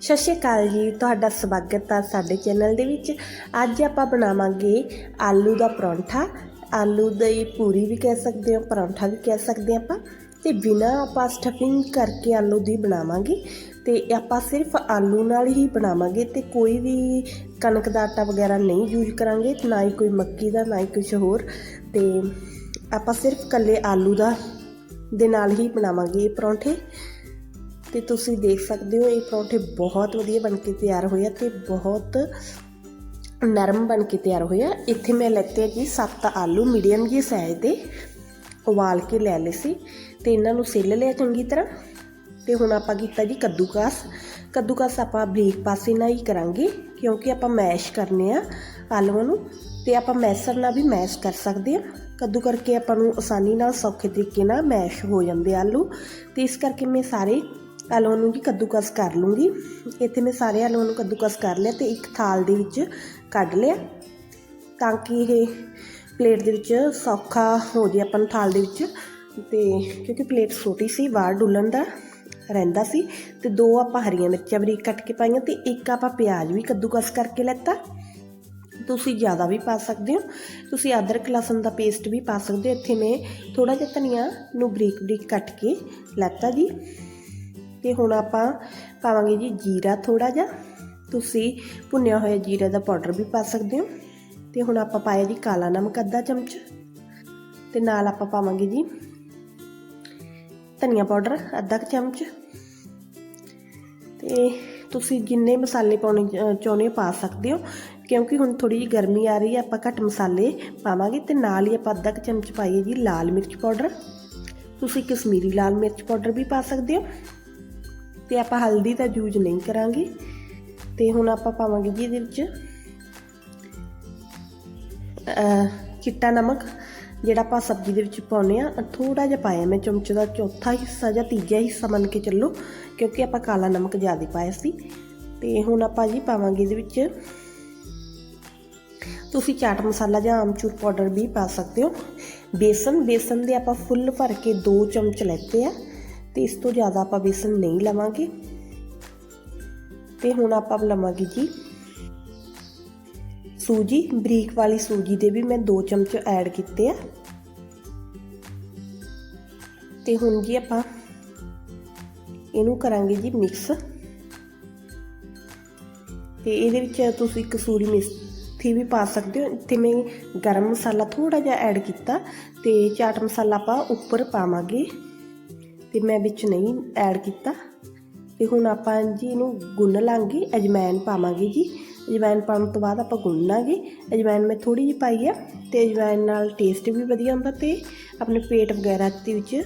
ਸਤਿ ਸ਼੍ਰੀ ਅਕਾਲ ਜੀ, ਤੁਹਾਡਾ ਸਵਾਗਤ ਹੈ ਸਾਡੇ ਚੈਨਲ ਦੇ ਵਿੱਚ। ਅੱਜ ਆਪਾਂ ਬਣਾਵਾਂਗੇ ਆਲੂ ਦਾ ਪਰੌਂਠਾ। ਆਲੂ ਦੀ ਪੂਰੀ ਵੀ ਕਹਿ ਸਕਦੇ ਹਾਂ, ਪਰੌਂਠਾ ਵੀ ਕਹਿ ਸਕਦੇ ਹਾਂ ਆਪਾਂ। ਤੇ ਬਿਨਾ ਆਪਾਂ ਸਟਫਿੰਗ ਕਰਕੇ ਆਲੂ ਦੀ ਬਣਾਵਾਂਗੇ। ਤੇ ਆਪਾਂ ਸਿਰਫ ਆਲੂ ਨਾਲ ਹੀ ਬਣਾਵਾਂਗੇ ਤੇ ਕੋਈ ਵੀ ਕਣਕ ਦਾ ਆਟਾ ਵਗੈਰਾ ਨਹੀਂ ਯੂਜ਼ ਕਰਾਂਗੇ, ਨਾ ਹੀ ਕੋਈ ਮੱਕੀ ਦਾ, ਨਾ ਹੀ ਕੁਝ ਹੋਰ। ਤੇ ਆਪਾਂ ਸਿਰਫ ਕੱਲੇ ਆਲੂ ਦਾ, ਦੇ ਨਾਲ ਹੀ ਬਣਾਵਾਂਗੇ ਇਹ ਪਰੌਂਠੇ। ਤੇ ਤੁਸੀਂ ਦੇਖ ਸਕਦੇ ਹੋ, ਇਹ ਪਰੌਂਠੇ ਬਹੁਤ ਵਧੀਆ ਬਣ ਕੇ ਤਿਆਰ ਹੋਏ ਆ ਤੇ ਬਹੁਤ ਨਰਮ ਬਣ ਕੇ ਤਿਆਰ ਹੋਏ ਆ। ਇੱਥੇ ਮੈਂ ਲੈਤੇ ਜੀ 7 ਆਲੂ, ਮੀਡੀਅਮ ਜਿਹੇ ਸਾਈਜ਼ ਦੇ, ਉਬਾਲ ਕੇ ਲੈ ਲਏ ਸੀ ਤੇ ਇਹਨਾਂ ਨੂੰ ਸਿੱਲ ਲਿਆ ਚੰਗੀ ਤਰ੍ਹਾਂ ਤੇ ਹੁਣ ਆਪਾਂ ਕੀਤਾ ਜੀ ਕੱਦੂਕਾਸ। ਕੱਦੂਕਾਸ ਆਪਾਂ ਬਰੀਕ ਪਾਸੇ ਨਾਲ ਹੀ ਕਰਾਂਗੇ ਕਿਉਂਕਿ ਆਪਾਂ ਮੈਸ਼ ਕਰਨੇ ਆ ਆਲੂਆਂ ਨੂੰ ਤੇ ਆਪਾਂ ਮੈਸਰ ਨਾਲ ਵੀ ਮੈਸ਼ ਕਰ ਸਕਦੇ ਆ। ਕੱਦੂ ਕਰਕੇ ਆਪਾਂ ਨੂੰ ਆਸਾਨੀ ਨਾਲ ਸੌਖੇ ਤਰੀਕੇ ਨਾਲ ਮੈਸ਼ ਹੋ ਜਾਂਦੇ ਆਲੂ। ਤੇ ਇਸ ਕਰਕੇ ਮੈਂ ਸਾਰੇ ਆਲੂ ਨੂੰ ਜੀ ਕੱਦੂਕਸ ਕਰ ਲੂੰਗੀ। ਇੱਥੇ ਮੈਂ ਸਾਰੇ ਆਲੂਆਂ ਨੂੰ ਕੱਦੂਕਸ ਕਰ ਲਿਆ ਤੇ ਇੱਕ ਥਾਲ ਦੇ ਵਿੱਚ ਕੱਢ ਲਿਆ ਤਾਂ ਕਿ ਇਹ ਪਲੇਟ ਦੇ ਵਿੱਚ ਸੌਖਾ ਹੋ ਜੇ ਆਪਾਂ ਨੂੰ ਥਾਲ ਦੇ ਵਿੱਚ। ਤੇ ਕਿਉਂਕਿ ਪਲੇਟ ਛੋਟੀ ਸੀ ਬਾਹਰ ਡੁੱਲਣ ਦਾ ਰਹਿੰਦਾ ਸੀ ਤੇ ਦੋ ਆਪਾਂ ਹਰੀਆਂ ਮਿਰਚਾਂ ਬਰੀਕ ਕੱਟ ਕੇ ਪਾਈਆਂ ਤੇ ਇੱਕ ਆਪਾਂ ਪਿਆਜ਼ ਵੀ ਕੱਦੂਕਸ ਕਰਕੇ ਲੈਤਾ। ਤੁਸੀਂ ਜ਼ਿਆਦਾ ਵੀ ਪਾ ਸਕਦੇ ਹੋ। ਤੁਸੀਂ ਅਦਰਕ, ਲਸਣ ਦਾ ਪੇਸਟ ਵੀ ਪਾ ਸਕਦੇ ਹੋ। ਇੱਥੇ ਮੈਂ ਥੋੜਾ ਜਿਹਾ ਧਨੀਆ ਨੂੰ ਬਰੀਕ ਬਰੀਕ ਕੱਟ ਕੇ ਲੈਤਾ ਜੀ। ਤੇ ਹੁਣ ਆਪਾਂ ਪਾਵਾਂਗੇ ਜੀ ਜੀਰਾ ਥੋੜਾ ਜਿਹਾ। ਤੁਸੀਂ ਭੁੰਨਿਆ ਹੋਇਆ ਜੀਰੇ ਦਾ ਪਾਊਡਰ ਵੀ ਪਾ ਸਕਦੇ ਹੋ। ਤੇ ਹੁਣ ਆਪਾਂ ਪਾਇਆ ਜੀ ਕਾਲਾ ਨਮਕ ਅੱਧਾ ਚਮਚ। ਤੇ ਨਾਲ ਆਪਾਂ ਪਾਵਾਂਗੇ ਜੀ ਧਨੀਆ ਪਾਊਡਰ ਅੱਧਾ ਕੁ ਚਮਚ। ਤੇ ਤੁਸੀਂ ਜਿੰਨੇ ਮਸਾਲੇ ਪਾਉਣੇ ਚਾਹੁੰਦੇ ਹੋ ਪਾ ਸਕਦੇ ਹੋ। ਕਿਉਂਕਿ ਹੁਣ ਥੋੜੀ ਜਿਹੀ ਗਰਮੀ ਆ ਰਹੀ ਹੈ, ਆਪਾਂ ਘੱਟ ਮਸਾਲੇ ਪਾਵਾਂਗੇ। ਤੇ ਨਾਲ ਹੀ ਆਪਾਂ ਅੱਧਾ ਕੁ ਚਮਚ ਪਾਈਏ ਜੀ ਲਾਲ ਮਿਰਚ ਪਾਊਡਰ। ਤੁਸੀਂ ਕਸ਼ਮੀਰੀ ਲਾਲ ਮਿਰਚ ਪਾਊਡਰ ਵੀ ਪਾ ਸਕਦੇ ਹੋ। ਤੇ ਆਪਾਂ ਹਲਦੀ ਦਾ ਯੂਜ਼ ਨਹੀਂ ਕਰਾਂਗੇ। ਤੇ ਹੁਣ ਆਪਾਂ ਪਾਵਾਂਗੇ ਜੀ ਇਹਦੇ ਵਿੱਚ ਚਿੱਟਾ ਨਮਕ, ਜਿਹੜਾ ਆਪਾਂ ਸਬਜ਼ੀ ਦੇ ਵਿੱਚ ਪਾਉਨੇ ਆ ਥੋੜਾ ਜਿਹਾ ਪਾਇਆ ਮੈਂ ਚਮਚ ਦਾ ਚੌਥਾ ਹਿੱਸਾ ਜਾਂ ਤੀਜਾ ਹਿੱਸਾ ਮੰਨ ਕੇ ਚੱਲੋ, ਕਿਉਂਕਿ ਆਪਾਂ ਕਾਲਾ ਨਮਕ ਜ਼ਿਆਦਾ ਪਾਇਆ ਸੀ। ਤੇ ਹੁਣ ਆਪਾਂ ਜੀ ਪਾਵਾਂਗੇ ਇਹਦੇ ਵਿੱਚ, ਤੁਸੀਂ ਚਾਟ ਮਸਾਲਾ ਜਾਂ ਆਮਚੂਰ ਪਾਊਡਰ ਵੀ ਪਾ ਸਕਦੇ ਹੋ। ਬੇਸਨ ਬੇਸਨ ਦੇ ਆਪਾਂ ਫੁੱਲ ਭਰ ਕੇ 2 ਚਮਚ ਲੈਤੇ ਆ। ਤੇ ਇਸ ਤੋਂ ਜ਼ਿਆਦਾ ਆਪਾਂ ਬੇਸਨ ਨਹੀਂ ਲਵਾਂਗੇ। ਤੇ ਹੁਣ ਆਪਾਂ ਲਵਾਂਗੇ ਜੀ ਸੂਜੀ, ਬਰੀਕ ਵਾਲੀ ਸੂਜੀ ਦੇ ਵੀ ਮੈਂ 2 ਚਮਚ ਐਡ ਕੀਤੇ ਆ। ਤੇ ਹੁਣ ਜੀ ਆਪਾਂ ਇਹਨੂੰ ਕਰਾਂਗੇ ਜੀ ਮਿਕਸ। ਤੇ ਇਹਦੇ ਵਿੱਚ ਤੁਸੀਂ ਕਸੂਰੀ ਮੇਥੀ ਵੀ ਪਾ ਸਕਦੇ ਹੋ। ਇੱਥੇ ਮੈਂ ਗਰਮ ਮਸਾਲਾ ਥੋੜਾ ਜਿਹਾ ਐਡ ਕੀਤਾ ਤੇ ਚਾਟ ਮਸਾਲਾ ਆਪਾਂ ਉੱਪਰ ਪਾਵਾਂਗੇ। ਤੇ ਮੈਂ ਵਿੱਚ ਨਹੀਂ ਐਡ ਕੀਤਾ। ਤੇ ਹੁਣ ਆਪਾਂ ਜੀ ਇਹਨੂੰ ਗੁੰਨ ਲਾਂਗੇ, ਅਜਵਾਇਣ ਪਾਵਾਂਗੇ ਜੀ। ਅਜਵਾਇਣ ਪਾਉਣ ਤੋਂ ਬਾਅਦ ਆਪਾਂ ਗੁੰਨਾਂਗੇ ਅਜਵਾਇਣ ਮੈਂ ਥੋੜੀ ਜਿਹੀ ਪਾਈ ਆ ਤੇ ਅਜਵਾਇਣ ਨਾਲ ਟੇਸਟ ਵੀ ਵਧੀਆ ਹੁੰਦਾ ਤੇ ਆਪਣੇ ਪੇਟ ਵਗੈਰਾ ਦੇ ਵਿੱਚ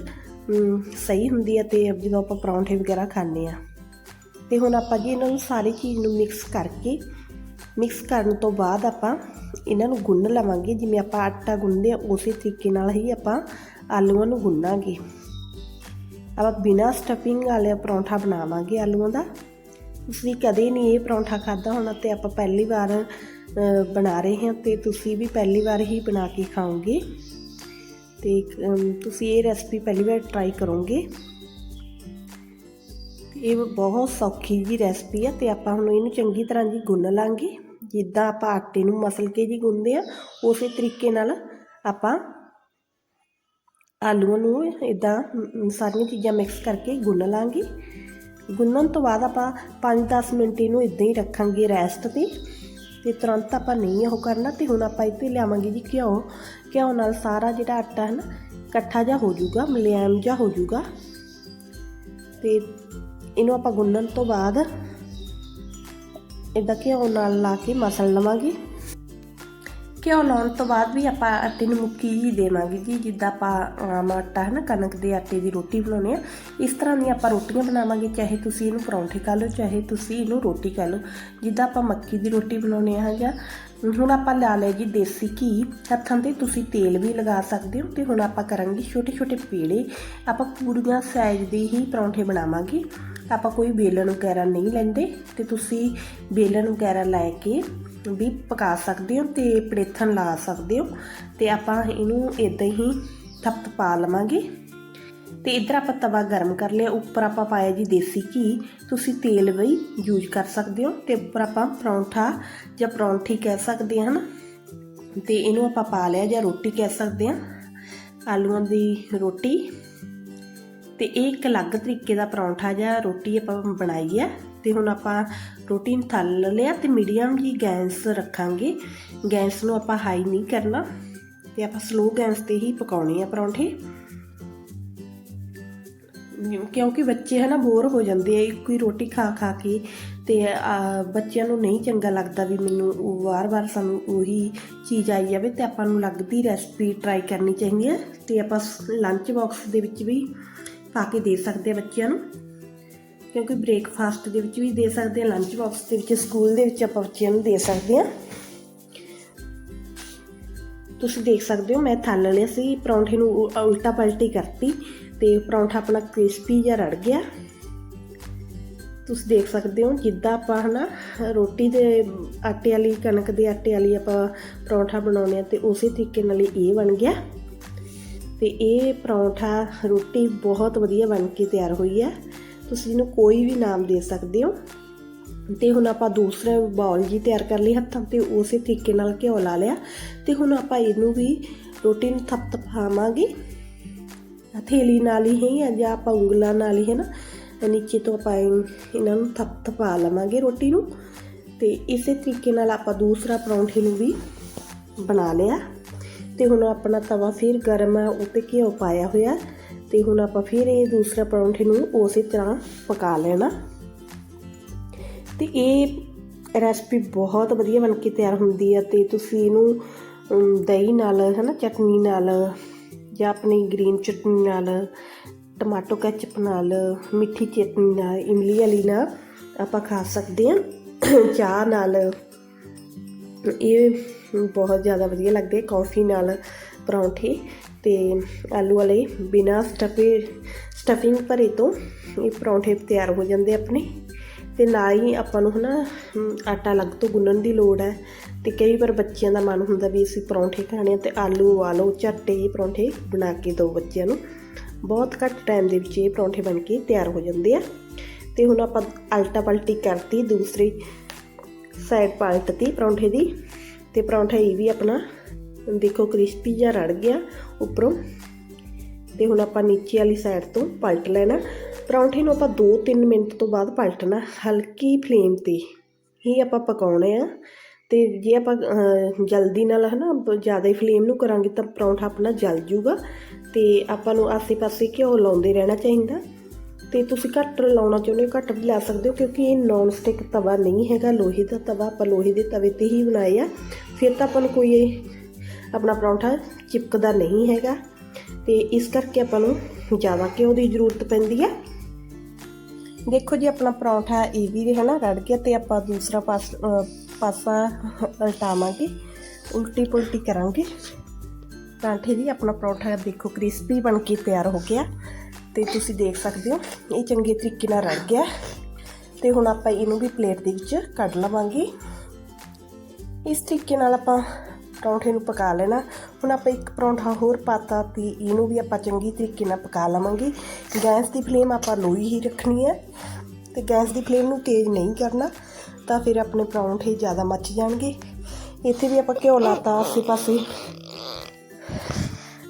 ਸਹੀ ਹੁੰਦੀ ਹੈ ਤੇ ਜਦੋਂ ਆਪਾਂ ਪਰੌਂਠੇ ਵਗੈਰਾ ਖਾਂਦੇ ਆ। ਤੇ ਹੁਣ ਆਪਾਂ ਜੀ ਇਹਨਾਂ ਨੂੰ ਸਾਰੀ ਚੀਜ਼ ਨੂੰ ਮਿਕਸ ਕਰਕੇ ਮਿਕਸ ਕਰਨ ਤੋਂ ਬਾਅਦ ਆਪਾਂ ਇਹਨਾਂ ਨੂੰ ਗੁੰਨ ਲਵਾਂਗੇ। ਜਿਵੇਂ ਆਪਾਂ ਆਟਾ ਗੁੰਨਦੇ ਆ, ਉਸੇ ਤਰੀਕੇ ਨਾਲ ਹੀ ਆਪਾਂ ਆਲੂਆਂ ਨੂੰ ਗੁੰਨਾਂਗੇ। ਆਪਾਂ ਬਿਨਾ ਸਟਫਿੰਗ ਵਾਲਾ ਪਰੌਂਠਾ ਬਣਾਵਾਂਗੇ ਆਲੂਆਂ ਦਾ। ਤੁਸੀਂ ਕਦੇ ਨਹੀਂ ਇਹ ਪਰੌਂਠਾ ਖਾਦਾ ਹੋਣਾ ਤੇ ਆਪਾਂ ਪਹਿਲੀ ਵਾਰ ਬਣਾ ਰਹੇ ਹਾਂ ਤੇ ਤੁਸੀਂ ਵੀ ਪਹਿਲੀ ਵਾਰ ਹੀ ਬਣਾ ਕੇ ਖਾਓਗੇ। ਤੇ ਤੁਸੀਂ ਇਹ ਰੈਸਪੀ ਪਹਿਲੀ ਵਾਰ ਟਰਾਈ ਕਰੋਗੇ। ਇਹ ਬਹੁਤ ਸੌਖੀ ਜੀ ਰੈਸਪੀ ਆ ਤੇ ਆਪਾਂ ਹੁਣ ਇਹਨੂੰ ਚੰਗੀ ਤਰ੍ਹਾਂ ਜੀ ਗੁੰਨ ਲਾਂਗੇ। ਜਿੱਦਾਂ ਆਪਾਂ ਆਟੇ ਨੂੰ ਮਸਲ ਕੇ ਜੀ ਗੁੰਨਦੇ ਆ ਉਸੇ ਤਰੀਕੇ ਨਾਲ ਆਪਾਂ ਆਲੂਆਂ ਨੂੰ ਇਦਾਂ ਸਾਰੀਆਂ ਚੀਜ਼ਾਂ ਮਿਕਸ ਕਰਕੇ ਗੁੰਨ ਲਾਂਗੇ। ਗੁੰਨਣ ਤੋਂ ਬਾਅਦ ਆਪਾਂ 5-10 ਮਿੰਟ ਇਹਨੂੰ ਇਦਾਂ ਹੀ ਰੱਖਾਂਗੇ ਰੈਸਟ ਤੇ। ਤੇ ਤੁਰੰਤ ਆਪਾਂ ਨਹੀਂ ਉਹ ਕਰਨਾ ਤੇ ਹੁਣ ਆਪਾਂ ਇੱਥੇ ਲਿਆਵਾਂਗੇ ਜੀ ਘਿਓ। ਘਿਓ ਨਾਲ ਸਾਰਾ ਜਿਹੜਾ ਆਟਾ ਹੈ ਨਾ, ਇਕੱਠਾ ਜਿਹਾ ਹੋ ਜਾਊਗਾ ਮੁਲਾਇਮ ਜਿਹਾ ਹੋ ਜਾਊਗਾ। ਤੇ ਇਹਨੂੰ ਆਪਾਂ ਗੁੰਨਣ ਤੋਂ ਬਾਅਦ ਇਦਾਂ ਘਿਓ ਨਾਲ ਲਾ ਕੇ ਮਸਲ ਲਵਾਂਗੇ। ਘਿਓ ਲਾਉਣ ਤੋਂ ਬਾਅਦ ਵੀ ਆਪਾਂ ਆਟੇ ਨੂੰ ਮੁੱਕੀ ਹੀ ਦੇਵਾਂਗੇ ਜੀ। ਜਿੱਦਾਂ ਆਪਾਂ ਆਮ ਆਟਾ ਹੈ ਨਾ, ਕਣਕ ਦੇ ਆਟੇ ਦੀ ਰੋਟੀ ਬਣਾਉਂਦੇ ਆ ਇਸ ਤਰ੍ਹਾਂ ਦੀ ਆਪਾਂ ਰੋਟੀਆਂ ਬਣਾਵਾਂਗੇ। ਚਾਹੇ ਤੁਸੀਂ ਇਹਨੂੰ ਪਰੌਂਠੇ ਖਾ ਲਓ, ਚਾਹੇ ਤੁਸੀਂ ਇਹਨੂੰ ਰੋਟੀ ਖਾ ਲਓ। ਜਿੱਦਾਂ ਆਪਾਂ ਮੱਕੀ ਦੀ ਰੋਟੀ ਬਣਾਉਂਦੇ ਆ ਜਾਂ ਹੁਣ ਆਪਾਂ ਲਾ ਲਿਆ ਜੀ ਦੇਸੀ ਘੀ। ਹੱਥਾਂ ਤੇ ਤੁਸੀਂ ਤੇਲ ਵੀ ਲਗਾ ਸਕਦੇ ਹੋ ਤੇ ਹੁਣ ਆਪਾਂ ਕਰਾਂਗੇ ਛੋਟੇ ਛੋਟੇ ਪੇੜੇ। ਆਪਾਂ ਪੂਰੀਆਂ ਸਾਈਜ਼ ਦੇ ਹੀ ਪਰੌਂਠੇ ਬਣਾਵਾਂਗੇ। ਆਪਾਂ ਕੋਈ ਬੇਲਣ ਵਗੈਰਾ ਨਹੀਂ ਲੈਂਦੇ ਤੇ ਤੁਸੀਂ ਬੇਲਣ ਵਗੈਰਾ ਲੈ ਕੇ ਵੀ ਪਕਾ ਸਕਦੇ ਹੋ ਤੇ ਪੜੇਥਣ ਲਾ ਸਕਦੇ ਹੋ। ਤੇ ਆਪਾਂ ਇਹਨੂੰ ਇਦਾਂ ਹੀ ਥੱਪ ਪਾ ਲਵਾਂਗੇ। ਤੇ ਇਧਰ ਆਪਾਂ ਤਵਾ ਗਰਮ ਕਰ ਲਿਆ। ਉੱਪਰ ਆਪਾਂ ਪਾਇਆ ਜੀ ਦੇਸੀ ਘੀ। ਤੁਸੀਂ ਤੇਲ ਵੀ ਯੂਜ਼ ਕਰ ਸਕਦੇ ਹੋ ਤੇ ਉੱਪਰ ਆਪਾਂ ਪਰੌਂਠਾ ਜਾਂ ਪਰੌਂਠੀ ਕਹਿ ਸਕਦੇ ਹਾਂ ਨਾ ਤੇ ਇਹਨੂੰ ਆਪਾਂ ਪਾ ਲਿਆ ਜਾਂ ਰੋਟੀ ਕਹਿ ਸਕਦੇ ਹਾਂ, ਆਲੂਆਂ ਦੀ ਰੋਟੀ। ਤੇ ਇਹ ਇੱਕ ਅਲੱਗ ਤਰੀਕੇ ਦਾ ਪਰੌਂਠਾ ਜਾਂ ਰੋਟੀ ਆਪਾਂ ਬਣਾਈ ਹੈ। ਤੇ ਹੁਣ ਆਪਾਂ ਰੋਟੀ ਨੂੰ ਥੱਲ ਲਿਆ ਤੇ ਮੀਡੀਅਮ ਜੀ ਗੈਸ ਰੱਖਾਂਗੇ। ਗੈਸ ਨੂੰ ਆਪਾਂ ਹਾਈ ਨਹੀਂ ਕਰਨਾ। ਤੇ ਆਪਾਂ ਸਲੋ ਗੈਸ ਤੇ ਹੀ ਪਕਾਉਣੇ ਆ ਪਰੌਂਠੇ। ਕਿਉਂਕਿ ਬੱਚੇ ਹਨਾ ਬੋਰ ਹੋ ਜਾਂਦੇ ਆ, ਇੱਕੋ ਹੀ ਰੋਟੀ ਖਾ ਖਾ ਕੇ ਤੇ ਬੱਚਿਆਂ ਨੂੰ ਨਹੀਂ ਚੰਗਾ ਲੱਗਦਾ ਵੀ ਮੈਨੂੰ ਉਹ ਵਾਰ-ਵਾਰ ਸਾਨੂੰ ਉਹੀ ਚੀਜ਼ ਆਈ ਜਾਵੇ ਤੇ ਆਪਾਂ ਨੂੰ ਲੱਗਦੀ ਰੈਸਪੀ ਟਰਾਈ ਕਰਨੀ ਚਾਹੀਦੀ ਹੈ ਤੇ ਆਪਾਂ ਲੰਚ ਬਾਕਸ ਦੇ ਵਿੱਚ ਵੀ ਪਾ ਕੇ ਦੇ ਸਕਦੇ ਆ ਬੱਚਿਆਂ ਨੂੰ। ਕਿਉਂਕਿ ਬ੍ਰੇਕਫਾਸਟ ਦੇ ਵਿੱਚ ਵੀ ਦੇ ਸਕਦੇ ਆ ਲੰਚ ਬਾਕਸ ਦੇ ਵਿੱਚ ਸਕੂਲ ਦੇ ਵਿੱਚ ਆਪਾਂ ਬੱਚਿਆਂ ਨੂੰ ਦੇ ਸਕਦੇ ਆ ਤੁਸੀਂ ਦੇਖ ਸਕਦੇ ਹੋ, ਮੈਂ ਥੱਲ ਲਿਆ ਸੀ, ਪਰੌਂਠੇ ਨੂੰ ਉ- ਉਲਟਾ ਪਲਟੀ ਕਰਤੀ ਤੇ ਪਰੌਂਠਾ ਆਪਣਾ ਕ੍ਰਿਸਪੀ ਜਿਹਾ ਰੜ ਗਿਆ। ਤੁਸੀਂ ਦੇਖ ਸਕਦੇ ਹੋ, ਜਿੱਦਾਂ ਆਪਾਂ ਹਨਾ, ਰੋਟੀ ਦੇ ਆਟੇ ਵਾਲੀ, ਕਣਕ ਦੇ ਆਟੇ ਵਾਲੀ ਆਪਾਂ ਪਰੌਂਠਾ ਬਣਾਉਂਦੇ ਆ ਤੇ ਉਸੇ ਤਰੀਕੇ ਨਾਲ ਇਹ ਬਣ ਗਿਆ। ਤੇ ਇਹ ਪਰੌਂਠਾ ਰੋਟੀ ਬਹੁਤ ਵਧੀਆ ਬਣ ਕੇ ਤਿਆਰ ਹੋਈ ਹੈ। ਤੁਸੀਂ ਇਹਨੂੰ ਕੋਈ ਵੀ ਨਾਮ ਦੇ ਸਕਦੇ ਹੋ। ਤੇ ਹੁਣ ਆਪਾਂ ਦੂਸਰਾ ਬਾਉਲ ਜੀ ਤਿਆਰ ਕਰ ਲਈ ਹੱਥਾਂ ਤੇ, ਉਸੇ ਤਰੀਕੇ ਨਾਲ ਘਿਓ ਲਾ ਲਿਆ। ਤੇ ਹੁਣ ਆਪਾਂ ਇਹਨੂੰ ਵੀ ਰੋਟੀ ਨੂੰ ਥੱਪ ਥਪਥਪਾਵਾਂਗੇ ਹਥੇਲੀ ਨਾਲ ਹੀ ਹੈ ਜਾਂ ਆਪਾਂ ਉਂਗਲਾਂ ਨਾਲ ਹੀ ਹੈ ਨਾ ਨੀਚੇ ਤੋਂ ਆਪਾਂ ਇਹਨਾਂ ਨੂੰ ਥੱਪ ਥਪਥਪਾ ਲਵਾਂਗੇ ਰੋਟੀ ਨੂੰ। ਤੇ ਇਸੇ ਤਰੀਕੇ ਨਾਲ ਆਪਾਂ ਦੂਸਰਾ ਪਰੌਂਠੇ ਨੂੰ ਵੀ ਬਣਾ ਲਿਆ। ਤੇ ਹੁਣ ਆਪਣਾ ਤਵਾ ਫਿਰ ਗਰਮ ਹੈ ਉੱਤੇ ਘਿਓ ਪਾਇਆ ਹੋਇਆ। ਤੇ ਹੁਣ ਆਪਾਂ ਫਿਰ ਇਹ ਦੂਸਰਾ ਪਰੌਂਠੇ ਨੂੰ ਉਸੇ ਤਰ੍ਹਾਂ ਪਕਾ ਲੈਣਾ। ਤੇ ਇਹ ਰੈਸਪੀ ਬਹੁਤ ਵਧੀਆ ਬਣ ਕੇ ਤਿਆਰ ਹੁੰਦੀ ਹੈ ਤੇ ਤੁਸੀਂ ਇਹਨੂੰ ਦਹੀਂ ਨਾਲ, ਹਨਾ, ਚਟਨੀ ਨਾਲ ਜਾਂ ਆਪਣੀ ਗ੍ਰੀਨ ਚਟਨੀ ਨਾਲ, ਟਮਾਟੋ ਕੈਚਪ ਨਾਲ, ਮਿੱਠੀ ਚਟਨੀ ਨਾਲ, ਇਮਲੀ ਵਾਲੀ ਨਾਲ ਆਪਾਂ ਖਾ ਸਕਦੇ ਹਾਂ ਚਾਹ ਨਾਲ ਇਹ ਬਹੁਤ ਜ਼ਿਆਦਾ ਵਧੀਆ ਲੱਗਦੇ ਕੌਫੀ ਨਾਲ ਪਰੌਂਠੇ। ਤੇ ਆਲੂ ਵਾਲੇ ਬਿਨਾ ਸਟਫੇ ਸਟਫਿੰਗ ਭਰੇ ਤੋਂ ਇਹ ਪਰੌਂਠੇ ਤਿਆਰ ਹੋ ਜਾਂਦੇ ਆਪਣੇ। ਤੇ ਨਾ ਹੀ ਆਪਾਂ ਨੂੰ ਹਨਾ ਹਮ, ਆਟਾ ਅਲੱਗ ਤੋਂ ਗੁੰਨਣ ਦੀ ਲੋੜ ਹੈ। ਤੇ ਕਈ ਵਾਰ ਬੱਚਿਆਂ ਦਾ ਮਨ ਹੁੰਦਾ ਵੀ ਅਸੀਂ ਪਰੌਂਠੇ ਖਾਣੇ ਆ ਤੇ ਆਲੂ ਉਬਾਲੋ ਝੱਟੇ ਪਰੌਂਠੇ ਬਣਾ ਕੇ ਦਿਓ ਬੱਚਿਆਂ ਨੂੰ। ਬਹੁਤ ਘੱਟ ਟਾਈਮ ਦੇ ਵਿੱਚ ਇਹ ਪਰੌਂਠੇ ਬਣ ਕੇ ਤਿਆਰ ਹੋ ਜਾਂਦੇ ਆ। ਤੇ ਹੁਣ ਆਪਾਂ ਅਲਟਾ ਪਲਟੀ ਕਰਤੀ ਦੂਸਰੀ ਸਾਈਡ ਪਲਟਤੀ ਪਰੌਂਠੇ ਦੀ। ਤੇ ਪਰੌਂਠਾ ਇਹ ਵੀ ਆਪਣਾ ਦੇਖੋ ਕ੍ਰਿਸਪੀ ਜਿਹਾ ਰੜ ਗਿਆ। ਉੱਪਰੋਂ। ਤੇ ਹੁਣ ਆਪਾਂ ਨੀਚੇ ਵਾਲੀ ਸਾਈਡ ਤੋਂ ਪਲਟ ਲੈਣਾ। ਪਰੌਂਠੇ ਨੂੰ ਆਪਾਂ 2-3 ਮਿੰਟ ਤੋਂ ਬਾਅਦ ਪਲਟਣਾ, ਹਲਕੀ ਫਲੇਮ ਤੇ ਹੀ ਆਪਾਂ ਪਕਾਉਣੇ ਆ। ਤੇ ਜੇ ਆਪਾਂ ਜਲਦੀ ਨਾਲ ਹਨਾ ਬ- ਜ਼ਿਆਦਾ ਫਲੇਮ ਨੂੰ ਕਰਾਂਗੇ ਤਾਂ ਪਰੌਂਠਾ ਆਪਣਾ ਜਲ ਜੂਗਾ। ਤੇ ਆਪਾਂ ਨੂੰ ਆਸੇ-ਪਾਸੇ ਘਿਓ ਲਾਉਂਦੇ ਰਹਿਣਾ ਚਾਹੀਦਾ। ਤੇ ਤੁਸੀਂ ਘੱਟ ਲਾਉਣਾ ਚਾਹੁੰਦੇ ਹੋ, ਘੱਟ ਵੀ ਲਾ ਸਕਦੇ ਹੋ, ਕਿਉਂਕਿ ਇਹ ਨੌਨ ਸਟਿਕ ਤਵਾ ਨਹੀਂ ਹੈਗਾ। ਲੋਹੇ ਦਾ ਤਵਾ ਆਪਾਂ ਲੋਹੇ ਦੇ ਤਵੇ ਤੇ ਹੀ ਬਣਾਏ ਆ। ਫਿਰ ਤਾਂ ਆਪਾਂ ਨੂੰ ਕੋਈ ਇਹ ਆਪਣਾ ਪਰੌਂਠਾ ਚਿਪਕਦਾ ਨਹੀਂ ਹੈਗਾ ਤੇ ਇਸ ਕਰਕੇ ਆਪਾਂ ਨੂੰ ਜ਼ਿਆਦਾ ਘਿਓ ਦੀ ਜ਼ਰੂਰਤ ਪੈਂਦੀ ਹੈ। ਦੇਖੋ ਜੀ, ਆਪਣਾ ਪਰੌਂਠਾ ਇਹ ਵੀ ਹੈ ਨਾ ਰੜ ਗਿਆ ਤੇ ਆਪਾਂ ਦੂਸਰਾ ਪਾਸ ਪਾਸਾ ਉਲਟਾਵਾਂਗੇ ਉਲਟੀ ਪੁਲਟੀ ਕਰਾਂਗੇ। ਪਰਾਂਠੇ ਦੀ ਆਪਣਾ ਪਰੌਂਠਾ ਦੇਖੋ ਕ੍ਰਿਸਪੀ ਬਣ ਕੇ ਤਿਆਰ ਹੋ ਗਿਆ ਤੇ ਤੁਸੀਂ ਦੇਖ ਸਕਦੇ ਹੋ, ਇਹ ਚੰਗੇ ਤਰੀਕੇ ਨਾਲ ਰੜ ਗਿਆ। ਤੇ ਹੁਣ ਆਪਾਂ ਇਹਨੂੰ ਵੀ ਪਲੇਟ ਦੇ ਵਿੱਚ ਕੱਢ ਲਵਾਂਗੇ। ਇਸ ਤਰੀਕੇ ਨਾਲ ਆਪਾਂ ਪਰੌਂਠੇ ਨੂੰ ਪਕਾ ਲੈਣਾ। ਹੁਣ ਆਪਾਂ ਇੱਕ ਪਰੌਂਠਾ ਹੋਰ ਪਾਤਾ ਤੇ ਇਹਨੂੰ ਵੀ ਆਪਾਂ ਚੰਗੀ ਤਰੀਕੇ ਨਾਲ ਪਕਾ ਲਵਾਂਗੇ। ਗੈਸ ਦੀ ਫਲੇਮ ਆਪਾਂ ਲੋ ਹੀ ਰੱਖਣੀ ਹੈ ਤੇ ਗੈਸ ਦੀ ਫਲੇਮ ਨੂੰ ਤੇਜ਼ ਨਹੀਂ ਕਰਨਾ, ਤਾਂ ਫਿਰ ਆਪਣੇ ਪਰੌਂਠੇ ਜ਼ਿਆਦਾ ਮੱਚ ਜਾਣਗੇ। ਇੱਥੇ ਵੀ ਆਪਾਂ ਘਿਓ ਲਾਤਾ ਆਸੇ ਪਾਸੇ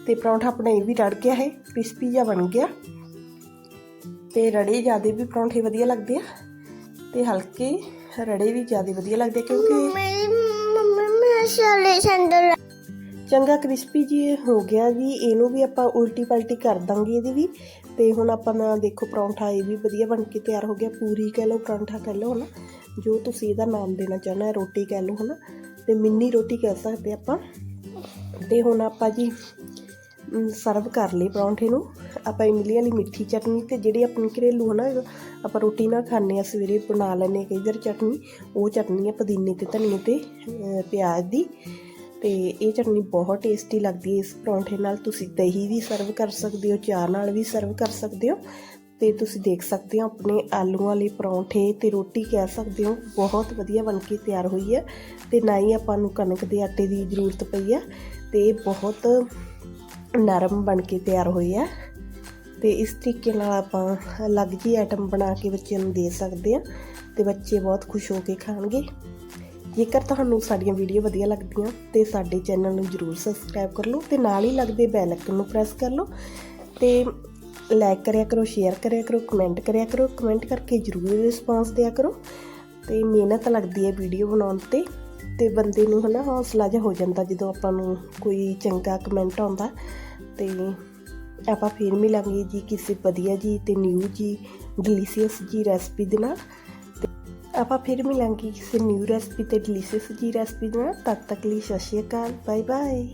ਤੇ ਪਰੌਂਠਾ ਆਪਣਾ ਇਹ ਵੀ ਰੜ ਗਿਆ ਹੈ ਕ੍ਰਿਸਪੀ ਜਿਹਾ ਬਣ ਗਿਆ। ਤੇ ਰੜੇ ਜਿਆਦੇ ਵੀ ਪਰੌਂਠੇ ਵਧੀਆ ਲੱਗਦੇ ਆ। ਤੇ ਹਲਕੇ ਰੜੇ ਵੀ ਜਿਆਦੇ ਵਧੀਆ ਲੱਗਦੇ ਆ ਕਿਉਂਕਿ ਸ਼ਾਲੇ ਸੈਂਡਲ ਚੰਗਾ ਕ੍ਰਿਸਪੀ ਜੀ ਹੋ ਗਿਆ ਜੀ। ਇਹਨੂੰ ਵੀ ਆਪਾਂ ਉਲਟੀ ਪਲਟੀ ਕਰ ਦਾਂਗੇ ਇਹਦੀ ਵੀ। ਤੇ ਹੁਣ ਆਪਾਂ ਨਾ ਦੇਖੋ, ਪਰੌਂਠਾ ਇਹ ਵੀ ਵਧੀਆ ਬਣ ਕੇ ਤਿਆਰ ਹੋ ਗਿਆ। ਪੂਰੀ ਕਹਿ ਲਓ, ਪਰੌਂਠਾ ਕਹਿ ਲਓ, ਹਨਾ। ਜੋ ਤੁਸੀਂ ਇਹਦਾ ਨਾਮ ਦੇਣਾ ਚਾਹਨਾ ਰੋਟੀ ਕਹਿ ਲਓ, ਹਨਾ। ਤੇ ਮਿੰਨੀ ਰੋਟੀ ਕਹਿ ਸਕਦੇ ਆਪਾਂ। ਤੇ ਹੁਣ ਆਪਾਂ ਜੀ ਸਰਵ ਕਰ ਲਈ ਪਰੌਂਠੇ ਨੂੰ। ਆਪਾਂ ਇਮਲੀ ਵਾਲੀ ਮਿੱਠੀ ਚਟਨੀ ਤੇ ਜਿਹੜੀ ਆਪਣੀ ਘਰੇਲੂ ਹੈ ਨਾ ਆਪਾਂ ਰੋਟੀ ਨਾਲ ਖਾਂਦੇ ਆ ਸਵੇਰੇ ਬਣਾ ਲੈਂਦੇ ਹਾਂ ਕਈ ਵਾਰ ਚਟਨੀ। ਉਹ ਚਟਨੀ ਹੈ ਪੁਦੀਨੇ ਤੇ ਧਨੀਏ ਤੇ ਪਿਆਜ਼ ਦੀ। ਤੇ ਇਹ ਚਟਨੀ ਬਹੁਤ ਟੇਸਟੀ ਲੱਗਦੀ ਹੈ। ਇਸ ਪਰੌਂਠੇ ਨਾਲ ਤੁਸੀਂ ਦਹੀਂ ਵੀ ਸਰਵ ਕਰ ਸਕਦੇ ਹੋ, ਚਾਹ ਨਾਲ ਵੀ ਸਰਵ ਕਰ ਸਕਦੇ ਹੋ। ਤੇ ਤੁਸੀਂ ਦੇਖ ਸਕਦੇ ਹੋ ਆਪਣੇ ਆਲੂਆਂ ਵਾਲੇ ਪਰੌਂਠੇ ਤੇ ਰੋਟੀ ਕਹਿ ਸਕਦੇ ਹੋ। ਬਹੁਤ ਵਧੀਆ ਬਣ ਕੇ ਤਿਆਰ ਹੋਈ ਹੈ। ਤੇ ਨਾ ਹੀ ਆਪਾਂ ਨੂੰ ਕਣਕ ਦੇ ਆਟੇ ਦੀ ਜ਼ਰੂਰਤ ਪਈ ਹੈ। ਤੇ ਬਹੁਤ ਨਰਮ ਬਣ ਕੇ ਤਿਆਰ ਹੋਈ ਹੈ। ਤੇ ਇਸ ਤਰੀਕੇ ਨਾਲ ਆਪਾਂ ਅਲੱਗ ਜਿਹੀ ਆਈਟਮ ਬਣਾ ਕੇ ਬੱਚਿਆਂ ਨੂੰ ਦੇ ਸਕਦੇ ਆ ਤੇ ਬੱਚੇ ਬਹੁਤ ਖੁਸ਼ ਹੋ ਕੇ ਖਾਣਗੇ। ਜੇਕਰ ਤੁਹਾਨੂੰ ਸਾਡੀਆਂ ਵੀਡੀਓ ਵਧੀਆ ਲੱਗਦੀਆਂ ਤੇ ਸਾਡੇ ਚੈਨਲ ਨੂੰ ਜਰੂਰ ਸਬਸਕ੍ਰਾਈਬ ਕਰ ਲਓ ਤੇ ਨਾਲ ਹੀ ਲੱਗਦੇ ਬੈਲ ਆਈਕਨ ਨੂੰ ਪ੍ਰੈਸ ਕਰ ਲਓ ਤੇ ਲਾਈਕ ਕਰਿਆ ਕਰੋ ਸ਼ੇਅਰ ਕਰਿਆ ਕਰੋ ਕਮੈਂਟ ਕਰਿਆ ਕਰੋ ਕਮੈਂਟ ਕਰਕੇ ਜਰੂਰ ਰਿਸਪਾਂਸ ਦਿਆ ਕਰੋ ਤੇ ਮਿਹਨਤ ਲੱਗਦੀ ਹੈ ਵੀਡੀਓ ਬਣਾਉਣ ਤੇ। ਤੇ ਬੰਦੇ ਨੂੰ ਹਨਾ ਹੌਸਲਾ ਜਿਹਾ ਹੋ ਜਾਂਦਾ ਜਦੋਂ ਆਪਾਂ ਨੂੰ ਕੋਈ ਚੰਗਾ ਕਮੈਂਟ ਆਉਂਦਾ। ਤੇ ਆਪਾਂ ਫੇਰ ਮਿਲਾਂਗੇ ਜੀ ਕਿਸੇ ਵਧੀਆ ਜੀ ਤੇ ਨਿਊ ਜੀ ਡਿਲੀਸ਼ੀਅਸ ਜੀ ਰੈਸਪੀ ਦੇ ਨਾਲ। ਤੇ ਆਪਾਂ ਫਿਰ ਮਿਲਾਂਗੇ ਕਿਸੇ ਨਿਊ ਰੈਸਪੀ ਤੇ ਡਿਲੀਸ਼ੀਅਸ ਜੀ ਰੈਸਪੀ ਦੇ ਨਾਲ। ਤਦ ਤੱਕ ਲਈ ਸਤਿ ਸ਼੍ਰੀ ਅਕਾਲ ਬਾਏ ਬਾਏ